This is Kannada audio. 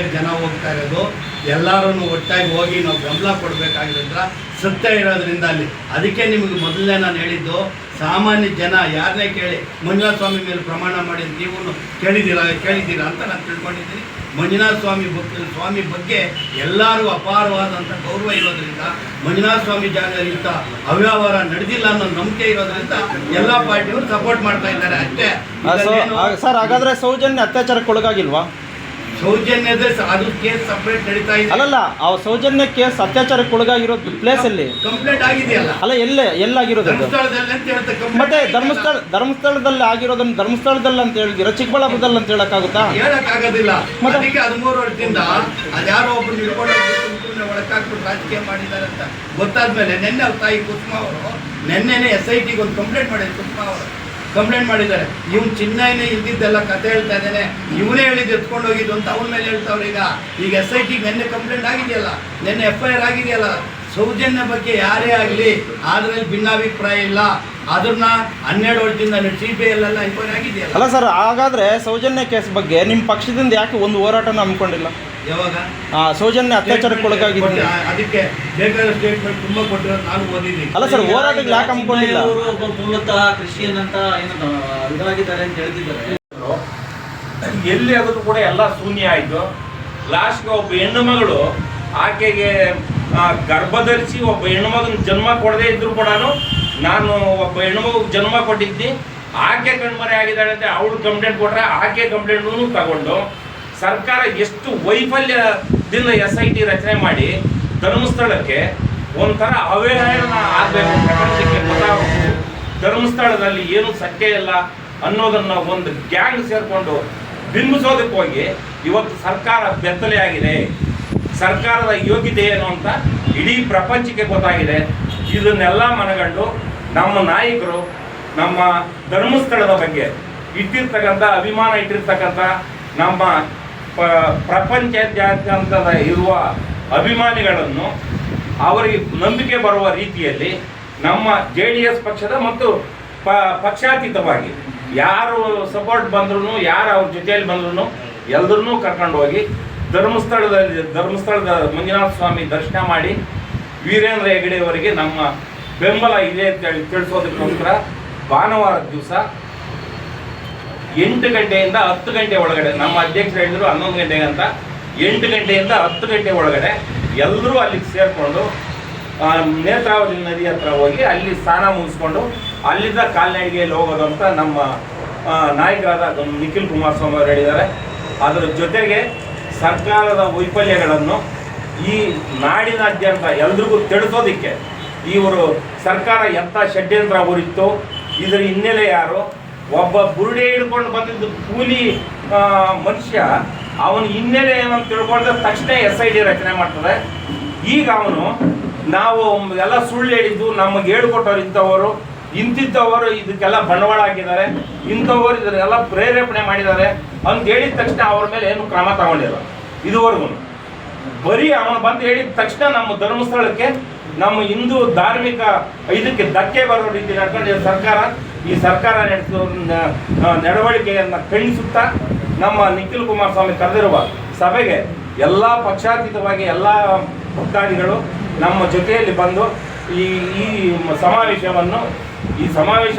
ಸಂಖ್ಯೆಯಲ್ಲಿ ಜನ ಹೋಗ್ತಾ ಇರೋದು ಎಲ್ಲರೂ ಒಟ್ಟಾಗಿ ಹೋಗಿ ನಾವು ಬೆಂಬಲ ಕೊಡಬೇಕಾಗಿರೋದ್ರ ಸತ್ಯ ಇರೋದ್ರಿಂದ ಅಲ್ಲಿ. ಅದಕ್ಕೆ ನಿಮಗೆ ಮೊದಲನೇ ನಾನು ಹೇಳಿದ್ದು ಸಾಮಾನ್ಯ ಜನ ಯಾರನ್ನೇ ಕೇಳಿ ಮಂಜುನಾಥ ಸ್ವಾಮಿ ಮೇಲೆ ಪ್ರಮಾಣ ಮಾಡಿ ನೀವು ಕೇಳಿದ್ದೀರಾ ಕೇಳಿದ್ದೀರಾ ಅಂತ ನಾನು ತಿಳ್ಕೊಂಡಿದ್ದೀನಿ. ಮಂಜುನಾಥ ಸ್ವಾಮಿ ಭಕ್ತ ಸ್ವಾಮಿ ಬಗ್ಗೆ ಎಲ್ಲರೂ ಅಪಾರವಾದಂಥ ಗೌರವ ಇರೋದ್ರಿಂದ ಮಂಜುನಾಥ ಸ್ವಾಮಿ ಜಾಗ ಇಂಥ ಅವ್ಯವಹಾರ ನಡೆದಿಲ್ಲ ಅನ್ನೋ ನಂಬಿಕೆ ಇರೋದ್ರಿಂದ ಎಲ್ಲ ಪಾರ್ಟಿಯವರು ಸಪೋರ್ಟ್ ಮಾಡ್ತಾ ಇದ್ದಾರೆ. ಅಷ್ಟೇ. ಸರ್ ಹಾಗಾದ್ರೆ ಸೌಜನ್ಯ ಅತ್ಯಾಚಾರಕ್ಕೆ ಒಳಗಾಗಿಲ್ವಾ ಸೌಜನ್ಯದ ಅದು ಕೇಸ್ ಸಪ್ರೇಟ್ ನಡೀತಾ ಇದೆ. ಅಲ್ಲಲ್ಲ ಆ ಸೌಜನ್ಯ ಕೇಸ್ ಅತ್ಯಾಚಾರಕ್ಕೆ ಒಳಗಾಗಿರೋ ಪ್ಲೇಸ್ ಅಲ್ಲಿ. ಕಂಪ್ಲೇಂಟ್ ಆಗಿದೆಯಲ್ಲ? ಅಲ್ಲ ಎಲ್ಲೇ ಎಲ್ಲಾಗಿರೋದು ಮತ್ತೆ ಧರ್ಮಸ್ಥಳ ಧರ್ಮಸ್ಥಳದಲ್ಲಿ ಆಗಿರೋದನ್ನ ಧರ್ಮಸ್ಥಳದಲ್ಲಿ ಅಂತ ಹೇಳಿದಿರ ಚಿಕ್ಕಬಳ್ಳಾಪುರದಲ್ಲಿ ಅಂತ ಹೇಳಕ್ಕಾಗುತ್ತಾ? ಹೇಳಕ್ಕಾಗೋದಿಲ್ಲ. ಅದಕ್ಕೆ ಹದಿಮೂರು ವರ್ಷದಿಂದ ಅದ್ಯಾರೋ ಒಬ್ರು ಹಿಡ್ಕೊಂಡು ಒಳಕಾಕ್ಬಿಟ್ಟು ರಾಜಕೀಯ ಮಾಡಿದ್ದಾರೆ ಅಂತ ಗೊತ್ತಾದ್ಮೇಲೆ ನಿನ್ನೆ ಅವ್ರ ತಾಯಿ ಕುಸುಮ ಅವರು ನಿನ್ನೆನೆ ಎಸ್ ಐ ಟಿಗೆ ಒಂದು ಕಂಪ್ಲೇಂಟ್ ಮಾಡಿದ್ರು ಕುಸುಮ ಅವರು. ಕಂಪ್ಲೇಂಟ್ ಮಾಡಿದ್ದಾರೆ. ಇವ್ನು ಚಿನ್ನೈನ ಇದ್ದಿದ್ದೆಲ್ಲ ಕತೆ ಹೇಳ್ತಾ ಇದ್ದಾನೆ. ಇವನೇ ಹೇಳಿದ್ದು ಎತ್ಕೊಂಡು ಹೋಗಿದ್ದು ಅಂತ ಅವನ ಮೇಲೆ ಹೇಳ್ತಾವ್ರೀಗ ಈಗ. ಈಗ ಎಸ್ ಐ ಟಿ ನಿನ್ನೆ ಕಂಪ್ಲೇಂಟ್ ಆಗಿದೆಯಲ್ಲ? ನಿನ್ನೆ ಎಫ್ ಐ ಆರ್ ಆಗಿದೆಯಲ್ಲ? ಸೌಜನ್ಯ ಬಗ್ಗೆ ಯಾರೇ ಆಗಲಿ ಅದರಲ್ಲಿ ಭಿನ್ನಾಭಿಪ್ರಾಯ ಇಲ್ಲ. ಅದನ್ನ ಹನ್ನೆರಡು ವರ್ಷದಿಂದ ಸಿ ಬಿ ಐ ಎಲ್ಲ ಎಂಕ್ವೈರಿ ಆಗಿದೆಯಲ್ಲ? ಅಲ್ಲ ಸರ್ ಹಾಗಾದ್ರೆ ಸೌಜನ್ಯ ಕೇಸ್ ಬಗ್ಗೆ ನಿಮ್ಮ ಪಕ್ಷದಿಂದ ಯಾಕೆ ಒಂದು ಹೋರಾಟನ ಹಮ್ಮಿಕೊಂಡಿಲ್ಲ? ಯಾವಾಗ? ಆ ಸೌಜನ್ಯ ಅತ್ಯಾಚಾರಕ್ಕೆ ಒಳಗಾಗಿದೆ ಅದಕ್ಕೆ ಬೇಕಾದ ಸ್ಟೇಟ್ಮೆಂಟ್ ತುಂಬಾ ಕೊಟ್ಟಿರೋದು ನಾನು ಓದಿದ್ದೀನಿ. ಅಲ್ಲ ಸರ್ ಹೋರಾಟಕ್ಕೆ ಯಾಕೆ ಹಮ್ಮಿಕೊಂಡಿಲ್ಲ? ಅವರು ಮೂಲತಃ ಕ್ರಿಶ್ಚಿಯನ್ ಅಂತ ಏನು ಇದಾಗಿದ್ದಾರೆ ಅಂತ ಹೇಳ್ತಿದ್ದಾರೆ. ಎಲ್ಲಿ ಆಗೋದು ಕೂಡ ಎಲ್ಲ ಶೂನ್ಯ ಆಯಿತು. ಲಾಸ್ಟ್ಗೆ ಒಬ್ಬ ಹೆಣ್ಣು ಮಗಳು ಆಕೆಗೆ ಆ, ಗರ್ಭ ಧರಿಸಿ ಒಬ್ಬ ಹೆಣ್ಣು ಮಗನ ಜನ್ಮ ಕೊಡದೇ ಇದ್ರು ಕೂಡ ನಾನು ಒಬ್ಬ ಹೆಣ್ಣು ಮಗುಗೆ ಜನ್ಮ ಕೊಟ್ಟಿದ್ದಿ. ಆಕೆ ಕಣ್ಮರೆ ಆಗಿದ್ದಾಳೆ ಅಂತ ಅವಳು ಕಂಪ್ಲೇಂಟ್ ಕೊಟ್ರೆ ಆಕೆ ಕಂಪ್ಲೇಂಟ್ನೂ ತಗೊಂಡು ಸರ್ಕಾರ ಎಷ್ಟು ವೈಫಲ್ಯದಿಂದ ಎಸ್ ಐ ಟಿ ರಚನೆ ಮಾಡಿ ಧರ್ಮಸ್ಥಳಕ್ಕೆ ಒಂಥರ ಅವಹೇಳನ ಆಗಬೇಕು ಪ್ರಪಂಚಕ್ಕೆ ಗೊತ್ತಾಗಬೇಕು ಧರ್ಮಸ್ಥಳದಲ್ಲಿ ಏನು ಸತ್ಯ ಇಲ್ಲ ಅನ್ನೋದನ್ನು ಒಂದು ಗ್ಯಾಂಗ್ ಸೇರಿಕೊಂಡು ಬಿಂಬಿಸೋದಕ್ಕೆ ಹೋಗಿ ಇವತ್ತು ಸರ್ಕಾರ ಬೆತ್ತಲೆ ಆಗಿದೆ. ಸರ್ಕಾರದ ಯೋಗ್ಯತೆ ಏನು ಅಂತ ಇಡೀ ಪ್ರಪಂಚಕ್ಕೆ ಗೊತ್ತಾಗಿದೆ. ಇದನ್ನೆಲ್ಲ ಮನಗಂಡು ನಮ್ಮ ನಾಯಕರು ನಮ್ಮ ಧರ್ಮಸ್ಥಳದ ಬಗ್ಗೆ ಇಟ್ಟಿರ್ತಕ್ಕಂಥ, ಅಭಿಮಾನ ಇಟ್ಟಿರ್ತಕ್ಕಂಥ ನಮ್ಮ ಪ- ಇರುವ ಅಭಿಮಾನಿಗಳನ್ನು ಅವರಿಗೆ ನಂಬಿಕೆ ಬರುವ ರೀತಿಯಲ್ಲಿ ನಮ್ಮ ಜೆ ಡಿ ಎಸ್ ಪಕ್ಷದ ಮತ್ತು ಪ, ಪಕ್ಷಾತೀತವಾಗಿ ಯಾರು ಸಪೋರ್ಟ್ ಬಂದ್ರೂ ಯಾರು ಅವ್ರ ಜೊತೆಯಲ್ಲಿ ಬಂದ್ರೂ ಎಲ್ಲರನ್ನೂ ಕರ್ಕೊಂಡು ಹೋಗಿ ಧರ್ಮಸ್ಥಳದಲ್ಲಿ, ಧರ್ಮಸ್ಥಳದ ಮಂಜುನಾಥ ಸ್ವಾಮಿ ದರ್ಶನ ಮಾಡಿ ವೀರೇಂದ್ರ ಹೆಗಡೆಯವರಿಗೆ ನಮ್ಮ ಬೆಂಬಲ ಇದೆ ಅಂತ ಹೇಳಿ ತಿಳಿಸೋದಕ್ಕೋಸ್ಕರ ಭಾನುವಾರದ ದಿವಸ ಎಂಟು ಗಂಟೆಯಿಂದ ಹತ್ತು ಗಂಟೆ ಒಳಗಡೆ, ನಮ್ಮ ಅಧ್ಯಕ್ಷರು ಹೇಳಿದ್ರು ಹನ್ನೊಂದು ಗಂಟೆಗೆ ಅಂತ, ಎಂಟು ಗಂಟೆಯಿಂದ ಹತ್ತು ಗಂಟೆ ಒಳಗಡೆ ಎಲ್ಲರೂ ಅಲ್ಲಿಗೆ ಸೇರಿಕೊಂಡು ನೇತ್ರಾವತಿ ನದಿ ಹತ್ರ ಹೋಗಿ ಅಲ್ಲಿ ಸ್ನಾನ ಮುಗಿಸ್ಕೊಂಡು ಅಲ್ಲಿಂದ ಕಾಲ್ನಡಿಗೆಯಲ್ಲಿ ಹೋಗೋದು ಅಂತ ನಮ್ಮ ನಾಯಕರಾದ ನಿಖಿಲ್ ಕುಮಾರಸ್ವಾಮಿ ಅವರು ಹೇಳಿದ್ದಾರೆ. ಅದರ ಜೊತೆಗೆ ಸರ್ಕಾರದ ವೈಫಲ್ಯಗಳನ್ನು ಈ ನಾಡಿನಾದ್ಯಂತ ಎಲ್ರಿಗೂ ತಿಳಿಸೋದಕ್ಕೆ ಇವರು ಸರ್ಕಾರ ಎಂಥ ಷಡ್ಯಂತ್ರ ಅವರಿತ್ತು ಇದರ ಹಿನ್ನೆಲೆ ಯಾರು ಒಬ್ಬ ಬುರುಡೆ ಹಿಡ್ಕೊಂಡು ಬಂದಿದ್ದು ಕೂಲಿ ಮನುಷ್ಯ ಅವನ ಹಿನ್ನೆಲೆ ಏನಂತ ತಿಳ್ಕೊಂಡ್ರೆ ತಕ್ಷಣ ಎಸ್ ಐ ಡಿ ರಚನೆ ಮಾಡ್ತದೆ. ಈಗ ಅವನು ನಾವು ಎಲ್ಲ ಸುಳ್ಳು ಹೇಳಿದ್ದು ನಮಗೆ ಹೇಳ್ಕೊಟ್ಟವ್ರು ಇಂಥವರು ಇಂತಿದ್ದವರು ಇದಕ್ಕೆಲ್ಲ ಬಂಡವಾಳ ಹಾಕಿದ್ದಾರೆ ಇಂಥವರು ಇದನ್ನೆಲ್ಲ ಪ್ರೇರೇಪಣೆ ಮಾಡಿದ್ದಾರೆ ಅಂತ ಹೇಳಿದ ತಕ್ಷಣ ಅವ್ರ ಮೇಲೆ ಏನು ಕ್ರಮ ತಗೊಂಡಿಲ್ಲ. ಇದುವರೆಗೂ. ಬರೀ ಅವನು ಬಂದು ಹೇಳಿದ ತಕ್ಷಣ ನಮ್ಮ ಧರ್ಮಸ್ಥಳಕ್ಕೆ ನಮ್ಮ ಹಿಂದೂ ಧಾರ್ಮಿಕ ಇದಕ್ಕೆ ಧಕ್ಕೆ ಬರೋ ರೀತಿ ನಡ್ಕೊಂಡು ಸರ್ಕಾರ. ಈ ಸರ್ಕಾರ ನಡವಳಿಕೆಯನ್ನು ಖಂಡಿಸುತ್ತಾ ನಮ್ಮ ನಿಖಿಲ್ ಕುಮಾರಸ್ವಾಮಿ ಕರೆದಿರುವ ಸಭೆಗೆ ಎಲ್ಲ ಪಕ್ಷಾತೀತವಾಗಿ ಎಲ್ಲ ಭಕ್ತಾದಿಗಳು ನಮ್ಮ ಜೊತೆಯಲ್ಲಿ ಬಂದು ಈ ಈ ಸಮಾವೇಶವನ್ನು ಈ ಸಮಾವೇಶ